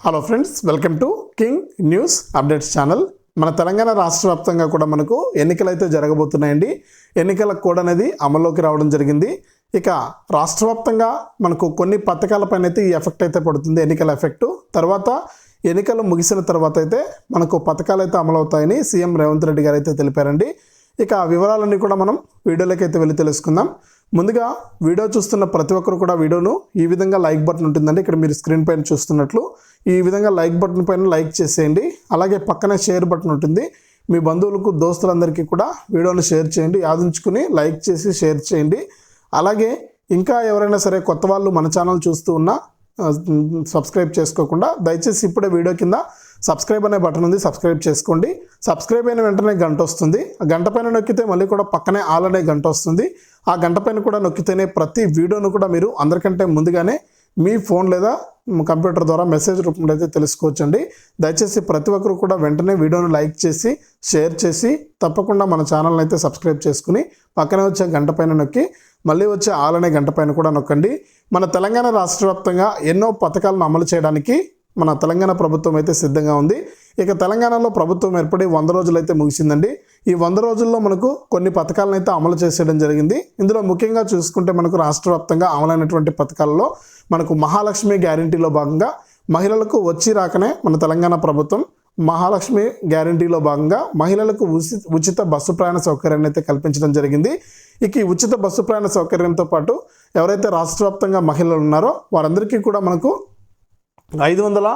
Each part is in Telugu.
Hello friends welcome to king news updates channel మన తెలంగాణ రాష్ట్ర వ్యాప్తంగా కూడా మనకు ఎన్నికలు అయితే జరగబోతున్నాయండి ఎన్నికల కోడ్ అనేది అమల్లోకి రావడం జరిగింది. ఇక రాష్ట్ర వ్యాప్తంగా మనకు కొన్ని పథకాలపైన అయితే ఈ ఎఫెక్ట్ అయితే పడుతుంది ఎన్నికల ఎఫెక్ట్ తర్వాత ఎన్నికలు ముగిసిన తర్వాత అయితే మనకు పథకాలు అయితే అమలవుతాయని సీఎం రేవంత్ రెడ్డి గారు అయితే తెలిపారండి. ఇక వివరాలన్నీ కూడా మనం వీడియోలోకి అయితే వెళ్ళి తెలుసుకుందాం. ముందుగా వీడియో చూస్తున్న ప్రతి ఒక్కరు కూడా వీడియోను ఈ విధంగా లైక్ బటన్ ఉంటుందండి. ఇక్కడ మీరు స్క్రీన్ పైన చూస్తున్నట్లు ఈ విధంగా లైక్ బటన్ పైన లైక్ చేసేయండి. అలాగే పక్కనే షేర్ బటన్ ఉంటుంది. మీ బంధువులకు దోస్తులందరికీ కూడా వీడియోని షేర్ చేయండి. యాదించుకుని లైక్ చేసి షేర్ చేయండి. అలాగే ఇంకా ఎవరైనా సరే కొత్త వాళ్ళు మన ఛానల్ చూస్తూ ఉన్నా సబ్స్క్రైబ్ చేసుకోకుండా దయచేసి ఇప్పుడే వీడియో కింద సబ్స్క్రైబ్ అనే బటన్ ఉంది సబ్స్క్రైబ్ చేసుకోండి. సబ్స్క్రైబ్ అయిన వెంటనే గంట వస్తుంది. ఆ గంట పైన నొక్కితే మళ్ళీ కూడా పక్కనే ఆల్ అనే గంట వస్తుంది. ఆ గంట పైన కూడా నొక్కితేనే ప్రతి వీడియోను కూడా మీరు అందరికంటే ముందుగానే మీ ఫోన్ లేదా కంప్యూటర్ ద్వారా మెసేజ్ రూపంలో అయితే తెలుసుకోవచ్చండి. దయచేసి ప్రతి ఒక్కరు కూడా వెంటనే వీడియోను లైక్ చేసి షేర్ చేసి తప్పకుండా మన ఛానల్ని అయితే సబ్స్క్రైబ్ చేసుకుని పక్కనే వచ్చే గంట పైన నొక్కి మళ్ళీ వచ్చే ఆలనే గంట పైన కూడా నొక్కండి. మన తెలంగాణ రాష్ట్ర వ్యాప్తంగా ఎన్నో పథకాలను అమలు చేయడానికి మన తెలంగాణ ప్రభుత్వం అయితే సిద్ధంగా ఉంది. ఇక తెలంగాణలో ప్రభుత్వం ఏర్పడి వంద రోజులు అయితే ముగిసిందండి. ఈ వంద రోజుల్లో మనకు కొన్ని పథకాలను అయితే అమలు చేసేయడం జరిగింది. ఇందులో ముఖ్యంగా చూసుకుంటే మనకు రాష్ట్ర వ్యాప్తంగా అమలైనటువంటి పథకాలలో మనకు మహాలక్ష్మి గ్యారంటీలో భాగంగా మహిళలకు వచ్చి రాకనే మన తెలంగాణ ప్రభుత్వం మహాలక్ష్మి గ్యారంటీలో భాగంగా మహిళలకు ఉచిత ఉచిత బస్సు ప్రయాణ సౌకర్యాన్ని అయితే కల్పించడం జరిగింది. ఇక ఈ ఉచిత బస్సు ప్రయాణ సౌకర్యంతో పాటు ఎవరైతే రాష్ట్ర వ్యాప్తంగా మహిళలు ఉన్నారో వారందరికీ కూడా మనకు ఐదు వందల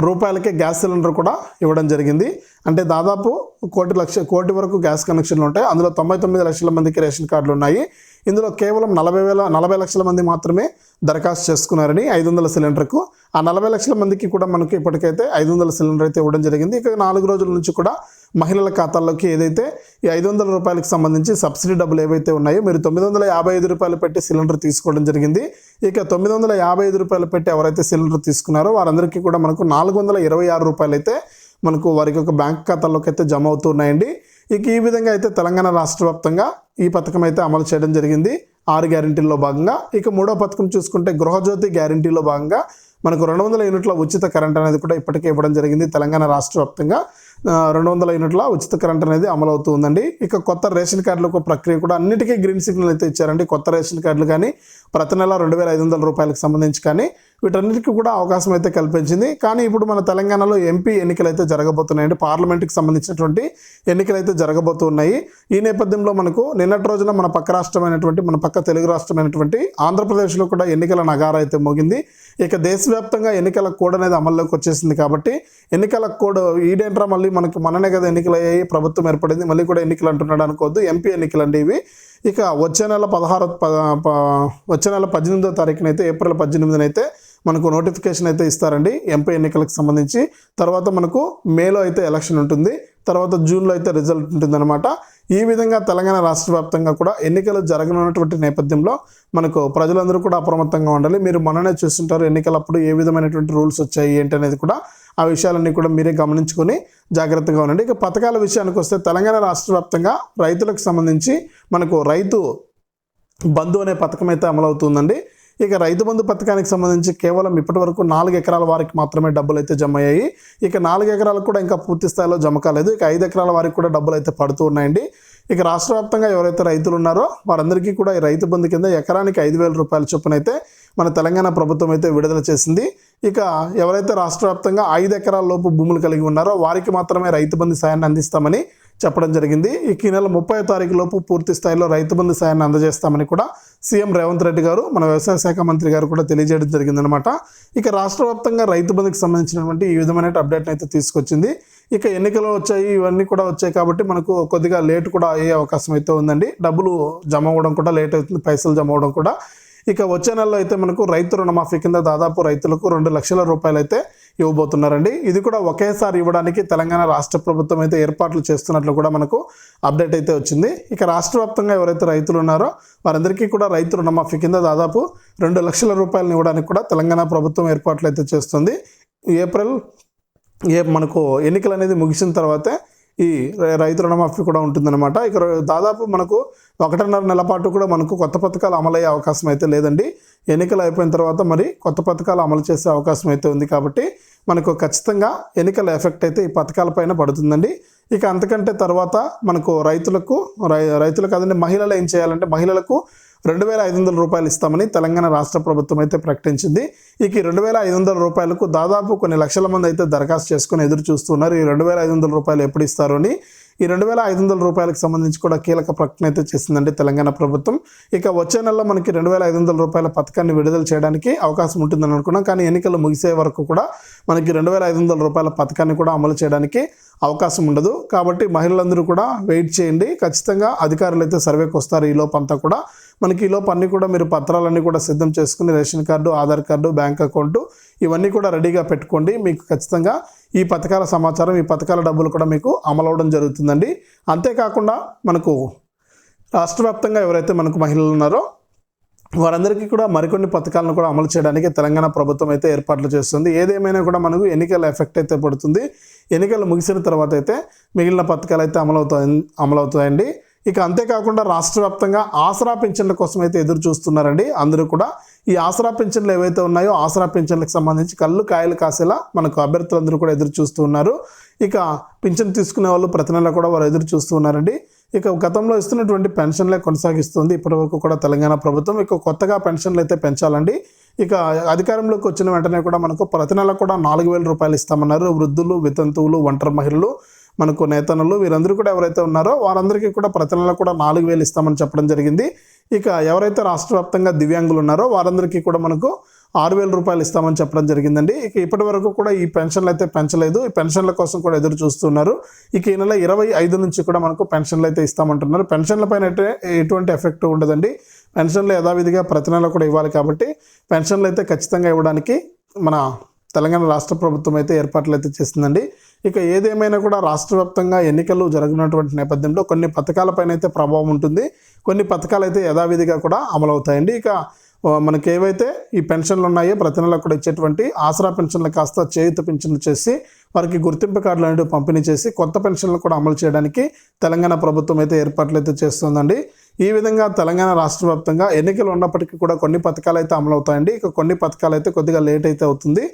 రూపాయలకే గ్యాస్ సిలిండర్ కూడా ఇవ్వడం జరిగింది. అంటే దాదాపు కోటి లక్ష కోటి వరకు గ్యాస్ కనెక్షన్లు ఉంటాయి. అందులో తొంభై తొమ్మిది లక్షల మందికి రేషన్ కార్డులు ఉన్నాయి. ఇందులో కేవలం నలభై వేల నలభై లక్షల మంది మాత్రమే దరఖాస్తు చేసుకున్నారని ఐదు వందల సిలిండర్కు. ఆ నలభై లక్షల మందికి కూడా మనకి ఇప్పటికైతే ఐదు వందల సిలిండర్ అయితే ఇవ్వడం జరిగింది. ఇక నాలుగు రోజుల నుంచి కూడా మహిళల ఖాతాల్లోకి ఏదైతే ఈ ఐదు వందల రూపాయలకు సంబంధించి సబ్సిడీ డబ్బులు ఏవైతే ఉన్నాయో మీరు తొమ్మిది వందల యాభై ఐదు రూపాయలు పెట్టి సిలిండర్ తీసుకోవడం జరిగింది. ఇక తొమ్మిది వందల యాభై ఐదు రూపాయలు పెట్టి ఎవరైతే సిలిండర్ తీసుకున్నారో వారందరికీ కూడా మనకు నాలుగు వందల ఇరవై ఆరు రూపాయలు అయితే మనకు వారికి ఒక బ్యాంక్ ఖాతాల్లోకి అయితే జమ అవుతున్నాయండి ఇక ఈ విధంగా అయితే తెలంగాణ రాష్ట్ర వ్యాప్తంగా ఈ పథకం అయితే అమలు చేయడం జరిగింది. ఆరు గ్యారంటీల్లో భాగంగా. ఇక మూడో పథకం చూసుకుంటే గృహజ్యోతి గ్యారంటీలో భాగంగా మనకు రెండు వందల యూనిట్ల ఉచిత కరెంట్ అనేది కూడా ఇప్పటికే ఇవ్వడం జరిగింది తెలంగాణ రాష్ట్ర వ్యాప్తంగా. రెండు వందల యూనిట్ల ఉచిత కరెంట్ అనేది అమలు అవుతుందండి ఇక కొత్త రేషన్ కార్డులకు ప్రక్రియ కూడా అన్నిటికీ గ్రీన్ సిగ్నల్ అయితే ఇచ్చారండి. కొత్త రేషన్ కార్డులు కానీ ప్రతి నెల రెండు వేల ఐదు వందల రూపాయలకు సంబంధించి కానీ వీటన్నిటికీ కూడా అవకాశం అయితే కల్పించింది. కానీ ఇప్పుడు మన తెలంగాణలో ఎంపీ ఎన్నికలు అయితే జరగబోతున్నాయండి పార్లమెంట్కి సంబంధించినటువంటి ఎన్నికలు అయితే జరగబోతున్నాయి. ఈ నేపథ్యంలో మనకు నిన్నటి రోజున మన పక్క రాష్ట్రమైనటువంటి మన పక్క తెలుగు రాష్ట్రమైనటువంటి ఆంధ్రప్రదేశ్లో కూడా ఎన్నికల నగార అయితే మోగింది. ఇక దేశవ్యాప్తంగా ఎన్నికల కోడ్ అనేది అమల్లోకి వచ్చేసింది కాబట్టి ఎన్నికల కోడ్ ఈడేంట్రా మళ్ళీ మనకు మననే కదా ఎన్నికలు అయ్యాయి ప్రభుత్వం ఏర్పడింది మళ్ళీ కూడా ఎన్నికలు అంటున్నాడు అనుకోవద్దు ఎంపీ ఎన్నికలు అండి ఇవి. ఇక వచ్చే నెల పదహారు ప- వచ్చే నెల పద్దెనిమిదో తారీఖున అయితే ఏప్రిల్ పద్దెనిమిదినైతే మనకు నోటిఫికేషన్ అయితే ఇస్తారండి. ఎంపీ ఎన్నికలకు సంబంధించి. తర్వాత మనకు మేలో అయితే ఎలక్షన్ ఉంటుంది. తర్వాత జూన్లో అయితే రిజల్ట్ ఉంటుందన్నమాట. ఈ విధంగా తెలంగాణ రాష్ట్ర వ్యాప్తంగా కూడా ఎన్నికలు జరగనున్నటువంటి నేపథ్యంలో మనకు ప్రజలందరూ కూడా అప్రమత్తంగా ఉండాలి. మీరు మొన్ననే చూస్తుంటారు ఎన్నికలప్పుడు ఏ విధమైనటువంటి రూల్స్ వచ్చాయి ఏంటి అనేది కూడా. ఆ విషయాలన్నీ కూడా మీరే గమనించుకొని జాగ్రత్తగా ఉండండి. ఇక పథకాల విషయానికి వస్తే తెలంగాణ రాష్ట్ర వ్యాప్తంగా రైతులకు సంబంధించి మనకు రైతు బంధు అనే పథకం అయితే అమలవుతుందండి. ఇక రైతు బంధు పథకానికి సంబంధించి కేవలం ఇప్పటి వరకు నాలుగు ఎకరాల వారికి మాత్రమే డబ్బులు అయితే జమ అయ్యాయి ఇక నాలుగు ఎకరాలకు కూడా ఇంకా పూర్తి స్థాయిలో జమ కాలేదు. ఇక ఐదు ఎకరాల వారికి కూడా డబ్బులు అయితే పడుతూ ఉన్నాయండి. ఇక రాష్ట్ర వ్యాప్తంగా ఎవరైతే రైతులు ఉన్నారో వారందరికీ కూడా ఈ రైతు బంధు కింద ఎకరానికి ఐదు వేల రూపాయల చొప్పున అయితే మన తెలంగాణ ప్రభుత్వం అయితే విడుదల చేసింది. ఇక ఎవరైతే రాష్ట్ర వ్యాప్తంగా ఐదు ఎకరాల లోపు భూములు కలిగి ఉన్నారో వారికి మాత్రమే రైతు బంధు సాయాన్ని అందిస్తామని చెప్పడం జరిగింది. ఈ నెల ముప్పై తారీఖు లోపు పూర్తి స్థాయిలో రైతు బంధు సాయాన్ని అందజేస్తామని కూడా సీఎం రేవంత్ రెడ్డి గారు మన వ్యవసాయ శాఖ మంత్రి గారు కూడా తెలియజేయడం జరిగిందనమాట ఇక రాష్ట్ర వ్యాప్తంగా రైతు బంధుకి సంబంధించినటువంటి ఈ విధమైన అప్డేట్ అయితే తీసుకొచ్చింది. ఇక ఎన్నికలు వచ్చాయి ఇవన్నీ కూడా వచ్చాయి కాబట్టి మనకు కొద్దిగా లేట్ కూడా అయ్యే అవకాశం అయితే ఉందండి. డబ్బులు జమ అవ్వడం కూడా లేట్ అవుతుంది పైసలు జమ అవ్వడం కూడా. ఇక వచ్చే నెలలో అయితే మనకు రైతు రుణమాఫీ కింద దాదాపు రైతులకు రెండు లక్షల రూపాయలు అయితే ఇవ్వబోతున్నారండి. ఇది కూడా ఒకేసారి ఇవ్వడానికి తెలంగాణ రాష్ట్ర ప్రభుత్వం అయితే ఏర్పాట్లు చేస్తున్నట్లు కూడా మనకు అప్డేట్ అయితే వచ్చింది. ఇక రాష్ట్ర వ్యాప్తంగా ఎవరైతే రైతులు ఉన్నారో వారందరికీ కూడా రైతు రుణమాఫీ కింద దాదాపు రెండు లక్షల రూపాయలను ఇవ్వడానికి కూడా తెలంగాణ ప్రభుత్వం ఏర్పాట్లు అయితే చేస్తుంది. ఏప్రిల్ ఏ మనకు ఎన్నికలు అనేది ముగిసిన తర్వాతే ఈ రైతు రుణమాఫీ కూడా ఉంటుందన్నమాట. ఇక దాదాపు మనకు ఒకటిన్నర నెల పాటు కూడా మనకు కొత్త పథకాలు అమలయ్యే అవకాశం అయితే లేదండి. ఎన్నికలు అయిపోయిన తర్వాత మరి కొత్త పథకాలు అమలు చేసే అవకాశం అయితే ఉంది కాబట్టి మనకు ఖచ్చితంగా ఎన్నికల ఎఫెక్ట్ అయితే ఈ పథకాలపైన పడుతుందండి. ఇక అంతకంటే తర్వాత మనకు రైతులకు రై రైతులకు అదండి మహిళలు ఏం చేయాలంటే మహిళలకు రెండు వేల ఐదు వందల రూపాయలు ఇస్తామని తెలంగాణ రాష్ట్ర ప్రభుత్వం అయితే ప్రకటించింది. ఇక ఈ రెండు వేల ఐదు వందల రూపాయలకు దాదాపు కొన్ని లక్షల మంది అయితే దరఖాస్తు చేసుకుని ఎదురు చూస్తున్నారు. ఈ రెండు వేల ఐదు వందల రూపాయలు ఎప్పుడు ఇస్తారు అని ఈ రెండు వేల ఐదు వందల రూపాయలకు సంబంధించి కూడా కీలక ప్రకటన అయితే చేసిందండి తెలంగాణ ప్రభుత్వం. ఇక వచ్చే నెలలో మనకి రెండు వేల ఐదు వందల రూపాయల పథకాన్ని విడుదల చేయడానికి అవకాశం ఉంటుందని అనుకున్నాం. కానీ ఎన్నికలు ముగిసే వరకు కూడా మనకి రెండు వేల ఐదు వందల రూపాయల పథకాన్ని కూడా అమలు చేయడానికి అవకాశం ఉండదు. కాబట్టి మహిళలందరూ కూడా వెయిట్ చేయండి. ఖచ్చితంగా అధికారులు అయితే సర్వేకి వస్తారు. ఈ లోపంతా అంతా కూడా మనకి ఈ లోపు కూడా మీరు పత్రాలన్నీ కూడా సిద్ధం చేసుకుని ration card Aadhaar card bank account ఇవన్నీ కూడా రెడీగా పెట్టుకోండి. మీకు ఖచ్చితంగా ఈ పథకాల సమాచారం ఈ పథకాల డబ్బులు కూడా మీకు అమలవడం జరుగుతుందండి. అంతేకాకుండా మనకు రాష్ట్ర వ్యాప్తంగా ఎవరైతే మనకు మహిళలు ఉన్నారో వారందరికీ కూడా మరికొన్ని పథకాలను కూడా అమలు చేయడానికి తెలంగాణ ప్రభుత్వం అయితే ఏర్పాట్లు చేస్తుంది. ఏదేమైనా కూడా మనకు ఎన్నికల ఎఫెక్ట్ అయితే పడుతుంది. ఎన్నికలు ముగిసిన తర్వాత అయితే మిగిలిన పథకాలు అయితే అమలవుతాయి అమలవుతాయండి. ఇక అంతేకాకుండా రాష్ట్ర వ్యాప్తంగా ఆసరా పింఛన్ల కోసం అయితే ఎదురు చూస్తున్నారండి. అందరూ కూడా ఈ ఆసరా పింఛన్లు ఏవైతే ఉన్నాయో ఆసరా పెన్షన్లకు సంబంధించి కళ్ళు కాయలు కాసేలా మనకు అభ్యర్థులందరూ కూడా ఎదురు చూస్తూ ఉన్నారు. ఇక పింఛన్ తీసుకునే వాళ్ళు ప్రతి నెల కూడా వారు ఎదురు చూస్తూ ఉన్నారండి. ఇక గతంలో ఇస్తున్నటువంటి పెన్షన్లే కొనసాగిస్తుంది. ఇప్పటివరకు కూడా తెలంగాణ ప్రభుత్వం ఇక కొత్తగా పెన్షన్లు అయితే పెంచాలండి. ఇక అధికారంలోకి వచ్చిన వెంటనే కూడా మనకు ప్రతి నెల కూడా నాలుగు వేల రూపాయలు ఇస్తామన్నారు. వృద్ధులు వితంతువులు ఒంటరి మహిళలు మనకు నేతనులు వీరందరూ కూడా ఎవరైతే ఉన్నారో వారందరికీ కూడా ప్రతి నెల కూడా నాలుగు వేలు ఇస్తామని చెప్పడం జరిగింది. ఇక ఎవరైతే రాష్ట్ర వ్యాప్తంగా దివ్యాంగులు ఉన్నారో వారందరికీ కూడా మనకు ఆరు వేల రూపాయలు ఇస్తామని చెప్పడం జరిగిందండి. ఇక ఇప్పటి వరకు కూడా ఈ పెన్షన్లు అయితే పెంచలేదు. ఈ పెన్షన్ల కోసం కూడా ఎదురు చూస్తున్నారు. ఇక ఈ నెల ఇరవై ఐదు నుంచి కూడా మనకు పెన్షన్లు అయితే ఇస్తామంటున్నారు. పెన్షన్ల పైన అయితే ఎటువంటి ఎఫెక్ట్ ఉండదండి. పెన్షన్లు యథావిధిగా ప్రతి నెల కూడా ఇవ్వాలి కాబట్టి పెన్షన్లు అయితే ఖచ్చితంగా ఇవ్వడానికి మన తెలంగాణ రాష్ట్ర ప్రభుత్వం అయితే ఏర్పాట్లు అయితే చేస్తుందండి. ఇక ఏదేమైనా కూడా రాష్ట్ర వ్యాప్తంగా ఎన్నికలు జరగనటువంటి నేపథ్యంలో కొన్ని పథకాలపైన అయితే ప్రభావం ఉంటుంది. కొన్ని పథకాలు అయితే యథావిధిగా కూడా అమలవుతాయండి. ఇక మనకి ఏవైతే ఈ పెన్షన్లు ఉన్నాయో ప్రతి నెల కూడా ఇచ్చేటువంటి ఆసరా పెన్షన్లు కాస్త చేయుత పెన్షన్లు చేసి వారికి గుర్తింపు కార్డులు అనేవి పంపిణీ చేసి కొత్త పెన్షన్లు కూడా అమలు చేయడానికి తెలంగాణ ప్రభుత్వం అయితే ఏర్పాట్లు అయితే చేస్తుందండి. ఈ విధంగా తెలంగాణ రాష్ట్ర వ్యాప్తంగా ఎన్నికలు ఉన్నప్పటికీ కూడా కొన్ని పథకాలు అయితే అమలవుతాయండి. ఇక కొన్ని పథకాలు అయితే కొద్దిగా లేట్ అయితే అవుతుంది.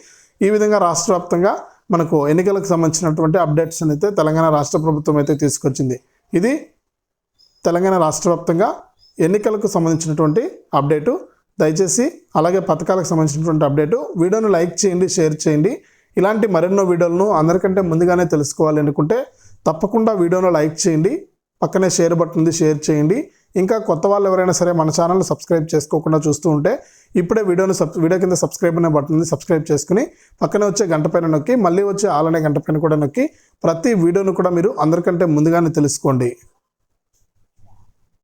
ఈ విధంగా రాష్ట్ర వ్యాప్తంగా మనకు ఎన్నికలకు సంబంధించినటువంటి అప్డేట్స్ అయితే తెలంగాణ రాష్ట్ర ప్రభుత్వం అయితే తీసుకొచ్చింది. ఇది తెలంగాణ రాష్ట్ర వ్యాప్తంగా ఎన్నికలకు సంబంధించినటువంటి అప్డేటు. దయచేసి అలాగే పథకాలకు సంబంధించినటువంటి అప్డేటు. వీడియోను లైక్ చేయండి షేర్ చేయండి. ఇలాంటి మరెన్నో వీడియోలను అందరికంటే ముందుగానే తెలుసుకోవాలి అనుకుంటే తప్పకుండా వీడియోను లైక్ చేయండి. పక్కనే షేర్ బటన్ ఉంది షేర్ చేయండి. ఇంకా కొత్త వాళ్ళు ఎవరైనా సరే మన ఛానల్ సబ్స్క్రైబ్ చేసుకోకుండా చూస్తూ ఉంటే ఇప్పుడే వీడియోని సబ్ వీడియో కింద సబ్స్క్రైబ్ అనే బటన్ సబ్స్క్రైబ్ చేసుకుని పక్కనే వచ్చే గంట పైన నొక్కి మళ్ళీ వచ్చే ఆలనే గంట పైన కూడా నొక్కి ప్రతి వీడియోను కూడా మీరు అందరికంటే ముందుగానే తెలుసుకోండి.